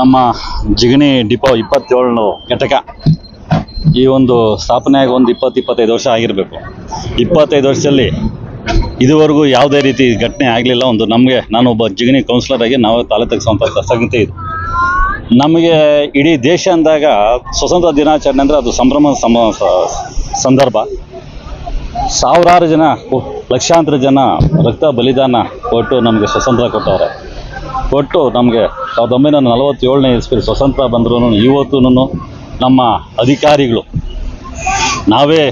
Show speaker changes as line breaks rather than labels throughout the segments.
ನಮ್ಮ ಜಿಗಣಿ ಡಿಪೋ ಇಪ್ಪತ್ತೇಳು ಘಟಕ. ಈ ಒಂದು ಸ್ಥಾಪನೆಯಾಗಿ ಒಂದು ಇಪ್ಪತ್ತು, ಇಪ್ಪತ್ತೈದು ವರ್ಷ ಆಗಿರಬೇಕು. ಇಪ್ಪತ್ತೈದು ವರ್ಷದಲ್ಲಿ ಇದುವರೆಗೂ ಯಾವುದೇ ರೀತಿ ಘಟನೆ ಆಗಲಿಲ್ಲ. ಒಂದು ನಮಗೆ, ನಾನು ಒಬ್ಬ ಜಿಗಣಿ ಕೌನ್ಸಿಲರ್ ಆಗಿ ನಾವು ತಲೆ ತೆಗೆಸುವಂಥ ಸಂಗತಿ ಇದು. ನಮಗೆ ಇಡೀ ದೇಶ ಅಂದಾಗ ಸ್ವತಂತ್ರ ದಿನಾಚರಣೆ ಅಂದರೆ ಅದು ಸಂಭ್ರಮ ಸಂದರ್ಭ. ಸಾವಿರಾರು ಜನ, ಲಕ್ಷಾಂತರ ಜನ ರಕ್ತ ಬಲಿದಾನ ಕೊಟ್ಟು ನಮಗೆ ಸ್ವತಂತ್ರ ಕೊಟ್ಟವ್ರೆ. ಕೊಟ್ಟು ನಮಗೆ ಸಾವಿರದ ಒಂಬೈನೂರ ನಲವತ್ತೇಳನೇ ಇಸ್ವಿ ಸ್ವತಂತ್ರ ಬಂದ್ರೂ ಇವತ್ತೂ ನಮ್ಮ ಅಧಿಕಾರಿಗಳು ನಾವೇ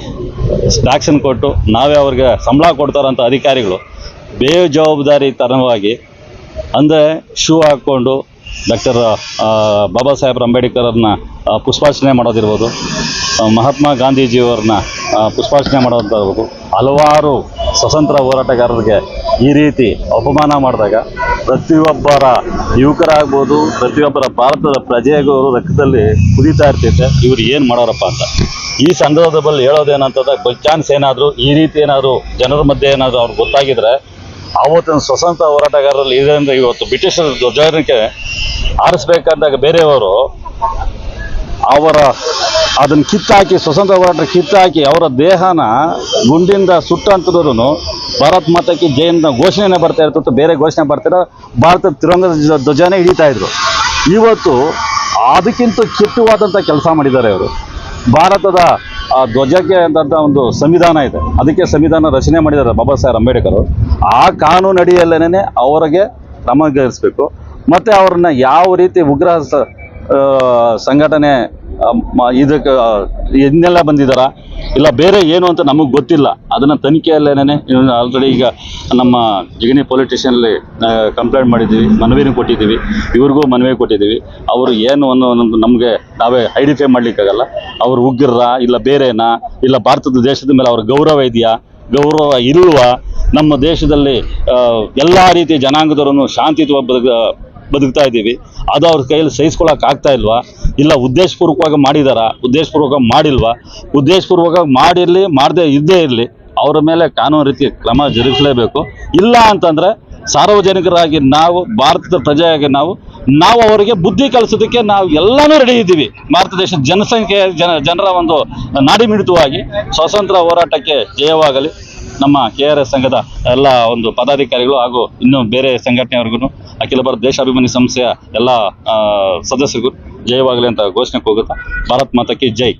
ಟ್ಯಾಕ್ಸನ್ನು ಕೊಟ್ಟು ನಾವೇ ಅವ್ರಿಗೆ ಸಂಬಳ ಕೊಡ್ತಾರಂಥ ಅಧಿಕಾರಿಗಳು ಬೇಜವಾಬ್ದಾರಿ ತರವಾಗಿ ಅಂದರೆ ಶೂ ಹಾಕ್ಕೊಂಡು ಡಾಕ್ಟರ್ ಬಾಬಾ ಸಾಹೇಬ್ ಅಂಬೇಡ್ಕರ್ ಅವ್ರನ್ನ ಪುಷ್ಪಾರ್ಚನೆ ಮಾಡೋದಿರ್ಬೋದು ಮಹಾತ್ಮ ಗಾಂಧೀಜಿಯವ್ರನ್ನ ಪುಷ್ಪಾರ್ಚನೆ ಮಾಡುವಂಥದ್ದು ಹಲವಾರು ಸ್ವತಂತ್ರ ಹೋರಾಟಗಾರರಿಗೆ ಈ ರೀತಿ ಅಪಮಾನ ಮಾಡಿದಾಗ ಪ್ರತಿಯೊಬ್ಬರ ಯುವಕರಾಗ್ಬೋದು, ಪ್ರತಿಯೊಬ್ಬರ ಭಾರತದ ಪ್ರಜೆಗೂ ರಕ್ತದಲ್ಲಿ ಕುದೀತಾ ಇರ್ತೈತೆ ಇವ್ರು ಏನು ಮಾಡೋರಪ್ಪ ಅಂತ. ಈ ಸಂದರ್ಭದಲ್ಲಿ ಹೇಳೋದೇನಂತಂದ್ರೆ ಬೈ ಚಾನ್ಸ್ ಏನಾದರೂ, ಈ ರೀತಿ ಏನಾದರೂ ಜನರ ಮಧ್ಯೆ ಏನಾದರೂ ಅವ್ರಿಗೆ ಗೊತ್ತಾಗಿದ್ರೆ, ಆವತ್ತಿನ ಸ್ವತಂತ್ರ ಹೋರಾಟಗಾರರಲ್ಲಿ ಇದರಿಂದ ಇವತ್ತು ಬ್ರಿಟಿಷರ ಧ್ವಜಕ್ಕೆ ಆರಿಸ್ಬೇಕಂದಾಗ ಬೇರೆಯವರು ಅವರ ಅದನ್ನು ಕಿತ್ತಾಕಿ, ಸ್ವತಂತ್ರ ಹೋರಾಟ ಕಿತ್ತಾಕಿ ಅವರ ದೇಹನ ಗುಂಡಿಂದ ಸುಟ್ಟಂತರೂ ಭಾರತ್ ಮಾತಕ್ಕೆ ಜೈನ ಘೋಷಣೆನೇ ಬರ್ತಾ ಇರ್ತಿತ್ತು ಬೇರೆ ಘೋಷಣೆ ಬರ್ತಿರೋ ಭಾರತದ ತಿರಂಗ ಧ್ವಜ- ಧ್ವಜನೇ ಹಿಡಿತಾ ಇದ್ರು. ಇವತ್ತು ಅದಕ್ಕಿಂತ ಕೆಟ್ಟವಾದಂಥ ಕೆಲಸ ಮಾಡಿದ್ದಾರೆ ಅವರು ಭಾರತದ, ಆ, ಧ್ವಜಕ್ಕೆ ಅಂತ ಒಂದು ಸಂವಿಧಾನ ಇದೆ. ಅದಕ್ಕೆ ಸಂವಿಧಾನ ರಚನೆ ಮಾಡಿದ್ದಾರೆ ಬಾಬಾ ಸಾಹೇಬ್ ಅಂಬೇಡ್ಕರ್ ಆ ಕಾನೂನು ಅಡಿಯಲ್ಲೇನೆ ಅವರಿಗೆ ಕ್ರಮಗೈರಿಸಬೇಕು. ಮತ್ತು ಅವ್ರನ್ನ ಯಾವ ರೀತಿ ಉಗ್ರ ಸಂಘಟನೆ ಇದಕ್ಕೆ ಇದನ್ನೆಲ್ಲ ಬಂದಿದ್ದಾರ ಇಲ್ಲ, ಬೇರೆ ಏನು ಅಂತ ನಮಗೆ ಗೊತ್ತಿಲ್ಲ. ಅದನ್ನು ತನಿಖೆಯಲ್ಲೇನೆ ಆಲ್ರೆಡಿ ಈಗ ನಮ್ಮ ಜಿಗಣಿ ಪೊಲೀಸ್ ಸ್ಟೇಷನಲ್ಲಿ ಕಂಪ್ಲೇಂಟ್ ಮಾಡಿದ್ದೀವಿ, ಮನವಿನೂ ಕೊಟ್ಟಿದ್ದೀವಿ. ಇವ್ರಿಗೂ ಮನವಿ ಕೊಟ್ಟಿದ್ದೀವಿ. ಅವರು ಏನು ಅನ್ನೋ ನಮಗೆ ನಾವೇ ಐಡೆಂಟಿಫೈ ಮಾಡ್ಲಿಕ್ಕಾಗಲ್ಲ. ಅವ್ರು ಉಗ್ರರ, ಇಲ್ಲ ಬೇರೆನಾ, ಇಲ್ಲ ಭಾರತದ ದೇಶದ ಮೇಲೆ ಅವ್ರ ಗೌರವ ಇದೆಯಾ, ಗೌರವ ಇಲ್ವಾ? ನಮ್ಮ ದೇಶದಲ್ಲಿ ಎಲ್ಲ ರೀತಿಯ ಜನಾಂಗದವರನ್ನು ಶಾಂತಿಯುತ ಬದುಕ ಬದುಕ್ತಾ ಇದ್ದೀವಿ. ಅದು ಅವ್ರ ಕೈಯಲ್ಲಿ ಸಹಿಸ್ಕೊಳಕ್ಕೆ ಆಗ್ತಾ ಇಲ್ವಾ? ಇಲ್ಲ, ಉದ್ದೇಶಪೂರ್ವಕವಾಗಿ ಮಾಡಿದಾರ? ಉದ್ದೇಶಪೂರ್ವಕವಾಗಿ ಮಾಡಿಲ್ವಾ? ಉದ್ದೇಶಪೂರ್ವಕವಾಗಿ ಮಾಡಿರಲಿ, ಮಾಡದೇ ಇದ್ದೇ ಇರಲಿ, ಅವರ ಮೇಲೆ ಕಾನೂನು ರೀತಿಯ ಕ್ರಮ ಜರುಗಿಸಲೇಬೇಕು. ಇಲ್ಲ ಅಂತಂದರೆ ಸಾರ್ವಜನಿಕರಾಗಿ ನಾವು, ಭಾರತದ ಪ್ರಜೆಯಾಗಿ ನಾವು ನಾವು ಅವರಿಗೆ ಬುದ್ಧಿ ಕಲಿಸೋದಕ್ಕೆ ನಾವು ಎಲ್ಲನೂ ರೆಡಿ ಇದ್ದೀವಿ. ಭಾರತ ದೇಶದ ಜನಸಂಖ್ಯೆ ಜನ, ಜನರ ಒಂದು ನಾಡಿಮಿಡಿತವಾಗಿ ಸ್ವಾತಂತ್ರ್ಯ ಹೋರಾಟಕ್ಕೆ ಜಯವಾಗಲಿ. ನಮ್ಮ ಕೆ ಆರ್ ಎಸ್ ಸಂಘದ ಎಲ್ಲ ಒಂದು ಪದಾಧಿಕಾರಿಗಳು ಹಾಗೂ ಇನ್ನೂ ಬೇರೆ ಸಂಘಟನೆಯವರೆಗೂ ಅಖಿಲ ಭಾರತ ದೇಶಾಭಿಮಾನಿ ಸಂಸ್ಥೆಯ ಎಲ್ಲ ಸದಸ್ಯರಿಗೂ ಜಯವಾಗಲಿ ಅಂತ ಘೋಷಣೆ ಕೂಗುತ್ತಾ, ಭಾರತ್ ಮಾತಕ್ಕೆ ಜೈ.